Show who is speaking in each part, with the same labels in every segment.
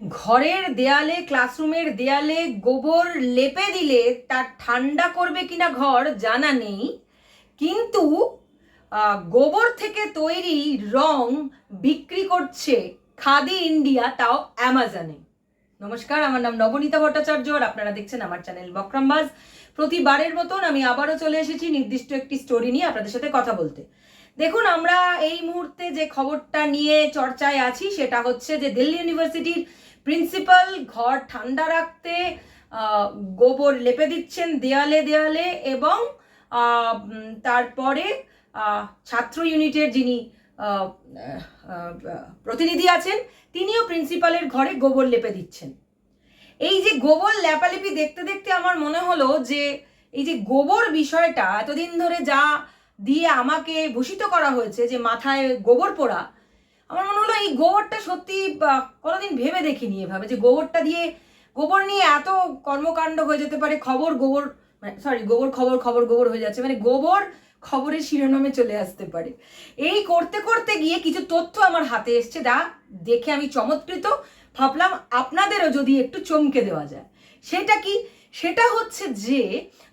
Speaker 1: ঘরের দেয়ালে ক্লাসরুমের দেয়ালে গোবর লেপে দিলে তার ঠান্ডা করবে কিনা ঘর জানা নেই। কিন্তু গোবর থেকে তৈরি রং বিক্রি করছে খাদি ইন্ডিয়া, তাও অ্যামাজনে। নমস্কার, আমার নাম নবনীতা ভট্টাচার্য আর আপনারা দেখছেন আমার চ্যানেল বক্রামবাজ প্রতিবারের মতন আমি আবারও চলে এসেছি নির্দিষ্ট একটি স্টোরি নিয়ে আপনাদের সাথে কথা বলতে। দেখুন, আমরা এই মুহূর্তে যে খবরটা নিয়ে চর্চায় আছি, সেটা হচ্ছে যে দিল্লি ইউনিভার্সিটির প্রিন্সিপাল ঘর ঠান্ডা রাখতে গোবর লেপে দিচ্ছেন দেয়ালে দেয়ালে এবং তারপরে ছাত্র ইউনিটের যিনি প্রতিনিধি আছেন, তিনিও প্রিন্সিপালের ঘরে গোবর লেপে দিচ্ছেন। এই যে গোবর লেপালেপি দেখতে দেখতে আমার মনে হলো যে, এই যে গোবর বিষয়টা এতদিন ধরে যা দিয়ে আমাকে ভূষিত করা হয়েছে যে মাথায় গোবর পোড়া আমার মনে হলো এই গোবরটা সত্যি কোনোদিন ভেবে দেখিনি এভাবে যে গোবরটা দিয়ে, গোবর নিয়ে এত কর্মকাণ্ড হয়ে যেতে পারে, খবর গোবর মানে সরি গোবর খবর খবর গোবর হয়ে যাচ্ছে মানে গোবর খবরের শিরোনামে চলে আসতে পারে। এই করতে করতে গিয়ে কিছু তথ্য আমার হাতে এসছে, যা দেখে আমি চমৎকৃত। ভাবলাম আপনাদেরও যদি একটু চমকে দেওয়া যায়। সেটা কি? সেটা হচ্ছে যে,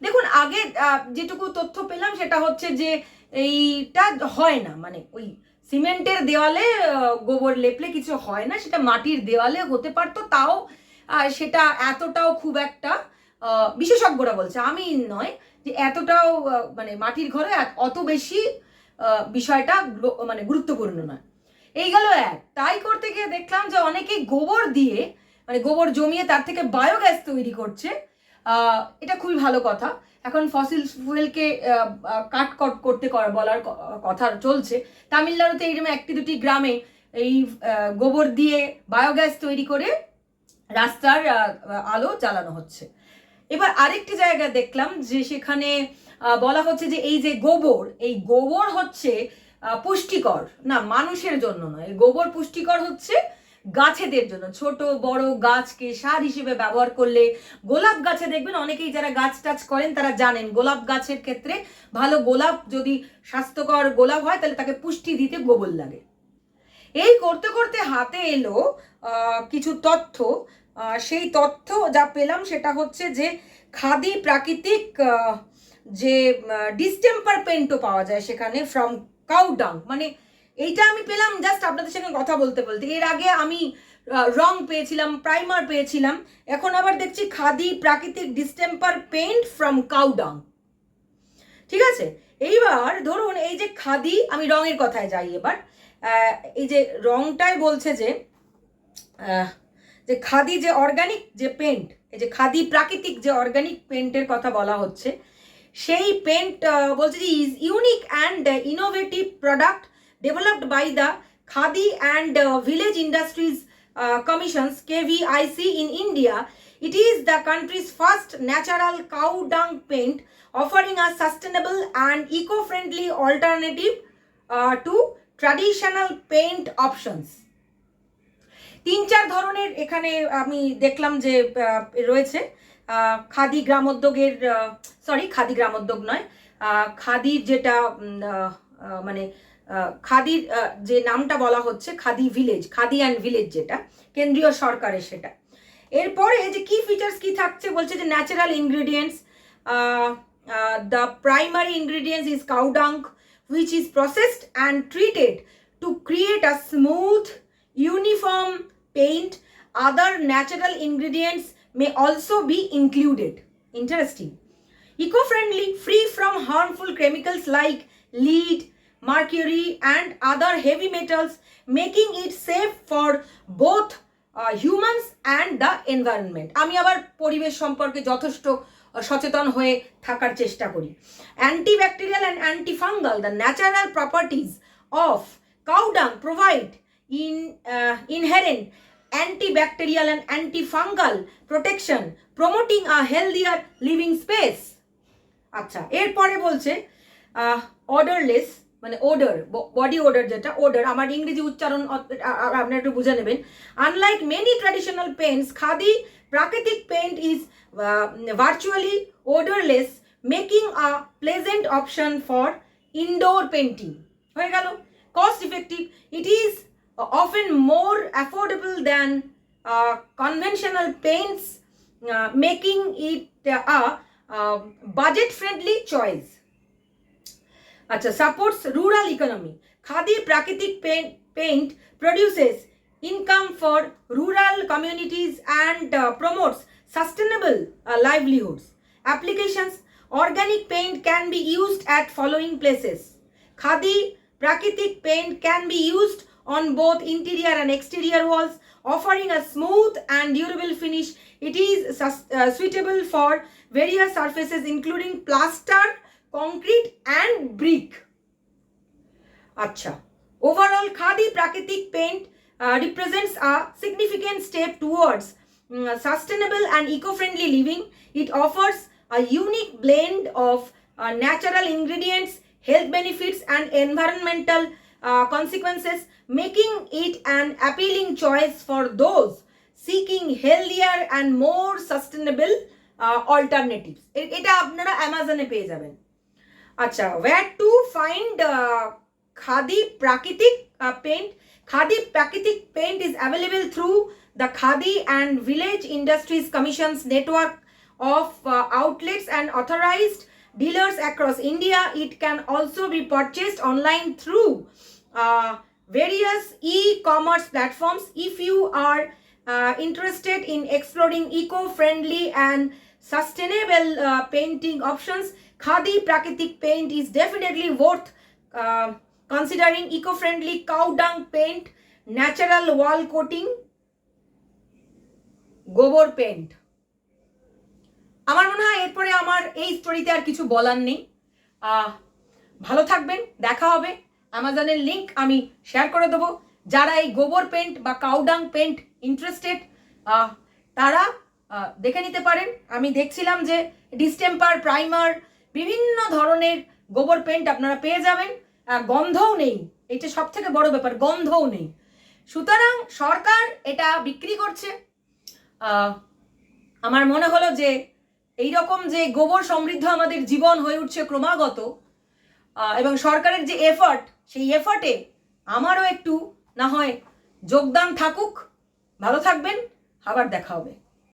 Speaker 1: দেখুন, আগে যেটুকু তথ্য পেলাম, সেটা হচ্ছে যে, এইটা হয় না মানে ওই সিমেন্টের দেওয়ালে গোবর লেপলে কিছু হয় না, সেটা মাটির দেওয়ালে হতে পারতো, তাও সেটা এতটাও খুব একটা বিশেষজ্ঞরা বলছে। আমি নয় যে এতটাও মানে মাটির ঘরে অত বেশি বিষয়টা মানে গুরুত্বপূর্ণ নয়। এই গেল এক। তাই করতে গিয়ে দেখলাম যে অনেকেই গোবর দিয়ে মানে গোবর জমিয়ে তার থেকে বায়োগ্যাস তৈরি করছে। এটা খুবই ভালো কথা। এখন ফসিল ফুয়েলকে কাট কট করতে বলার কথা চলছে। তামিলনাড়ুতে এইরকম একটি দুটি গ্রামে এই গোবর দিয়ে বায়োগ্যাস তৈরি করে রাস্তার আলো জ্বালানো হচ্ছে। এবার আরেকটি জায়গা দেখলাম যে সেখানে বলা হচ্ছে যে এই যে গোবর, এই গোবর হচ্ছে পুষ্টিকর। না, মানুষের জন্য নয় গোবর পুষ্টিকর হচ্ছে গাছেদের জন্য। ছোট, বড় গাছকে সার হিসেবে ব্যবহার করলে গোলাপ গাছে দেখবেন অনেকেই যারা গাছ টাছ করেন তারা জানেন গোলাপ গাছের ক্ষেত্রে ভালো গোলাপ যদি স্বাস্থ্যকর গোলাপ হয় তাহলে তাকে পুষ্টি দিতে গোবর লাগে। এই করতে করতে হাতে এলো কিছু তথ্য। সেই তথ্য যা পেলাম সেটা হচ্ছে যে খাদি প্রাকৃতিক যে ডিস্টেম্পার পেন্টও পাওয়া যায় সেখানে ফ্রম কাউডাং মানে এইটা আমি পেলাম জাস্ট আপনাদের সঙ্গে কথা বলতে বলতে। এর আগে আমি রং পেয়েছিলাম প্রাইমার পেয়েছিলাম। এখন আবার দেখছি খাদি প্রাকৃতিক ডিস্টেম্পার পেইন্ট ফ্রম কাউডাং ঠিক আছে? এইবার ধরুন এই যে খাদি, আমি রঙের কথায় যাই এবার। এই যে রংটাই বলছে যে যে খাদি যে অর্গানিক যে পেন্ট এই যে খাদি প্রাকৃতিক যে অর্গানিক পেন্টের কথা বলা হচ্ছে, সেই পেন্ট বলছে যে is unique and innovative product developed by the Khadi and village industries commissions KVIC in India It is the country's first natural cow dung paint offering a sustainable and eco-friendly alternative uh, to traditional paint options. তিন চার ধরনের এখানে আমি দেখলাম যে রয়েছে খাদি গ্রামোদ্যোগের sorry Khadi Gramodyog নয় খাদির যেটা মানে খাদির যে নামটা বলা হচ্ছে, Khadi village Khadi and village যেটা, কেন্দ্রীয় সরকারের সেটা। এরপরে যে কি ফিচার্স কি থাকছে, বলছে যে natural ingredients the primary ingredients is cow dung which is processed and treated to create a smooth uniform paint other natural ingredients may also be included interesting eco friendly free from harmful chemicals like lead mercury, and other heavy metals, making it safe for both uh, humans and the environment. আমি আবার পরিবেশ সম্পর্কে যথেষ্ট সচেতন হয়ে থাকার চেষ্টা করি antifungal the natural properties of cow dung provide in uh, inherent antibacterial and antifungal protection promoting a healthier living space আচ্ছা এরপরে বলছে অর্ডারলেস মানে ওডার বডি ওডার যেটা ওডার আমার ইংরেজি উচ্চারণ আপনারা একটু বুঝে নেবেন। Unlike many traditional paints Khadi, Prakritik paint is virtually odourless making a pleasant option for indoor painting হয়ে গেল। Cost effective it is often more affordable than conventional conventional making it a budget friendly a আচ্ছা supports rural economy. Khadi Prakritik paint, paint produces income for rural communities and uh, promotes sustainable uh, livelihoods. Applications Organic paint can be used at following places. Khadi Prakritik paint can be used on both interior and exterior walls, offering a smooth and durable finish. It is sus- uh, suitable for various surfaces including plaster, concrete, and brick. Acha. Overall, Khadi Prakritik paint uh, represents a significant step towards mm, sustainable and eco-friendly living. It offers a unique blend of uh, natural ingredients, health benefits, and environmental uh, consequences, making it an appealing choice for those seeking healthier and more sustainable uh, alternatives. এ- এটা আপনারা অ্যামাজনে পেয়ে যাবেন আচ্ছা wire to find khadi প্রাকৃতিক paint Khadi প্রাকৃতিক paint is available through the Khadi and village industries commission's network of uh, outlets and authorized dealers across India. It can also be purchased online through uh, various e-commerce platforms. If you are uh, interested in exploring eco-friendly and sustainable uh, painting options, Khadi Prakritik paint is definitely worth uh, considering eco-friendly cow natural wall coating, গোবর paint আমার মনে হয় এরপরে আমার এই স্টোরিতে আর কিছু বলার নেই। ভালো থাকবেন দেখা হবে। অ্যামাজনের লিংক আমি শেয়ার করে দেবো। যারা এই গোবর পেন্ট বা কাউডাং পেন্ট ইন্টারেস্টেড তারা দেখে নিতে পারেন। আমি দেখছিলাম যে ডিস্টেম্পার প্রাইমার বিভিন্ন ধরনের গোবর পেন্ট আপনারা পেয়ে যাবেন। গন্ধও নেই। এটা সব থেকে বড় ব্যাপার, গন্ধও নেই। সুতরাং সরকার এটা বিক্রি করছে। আমার মনে হলো যে এই রকম যে গোবর সমৃদ্ধ আমাদের জীবন হয়ে উঠছে ক্রমাগত এবং সরকারের যে এফার্ট সেই এফার্টে আমারও একটু না হয় যোগদান থাকুক। ভালো থাকবেন। আবার দেখা হবে।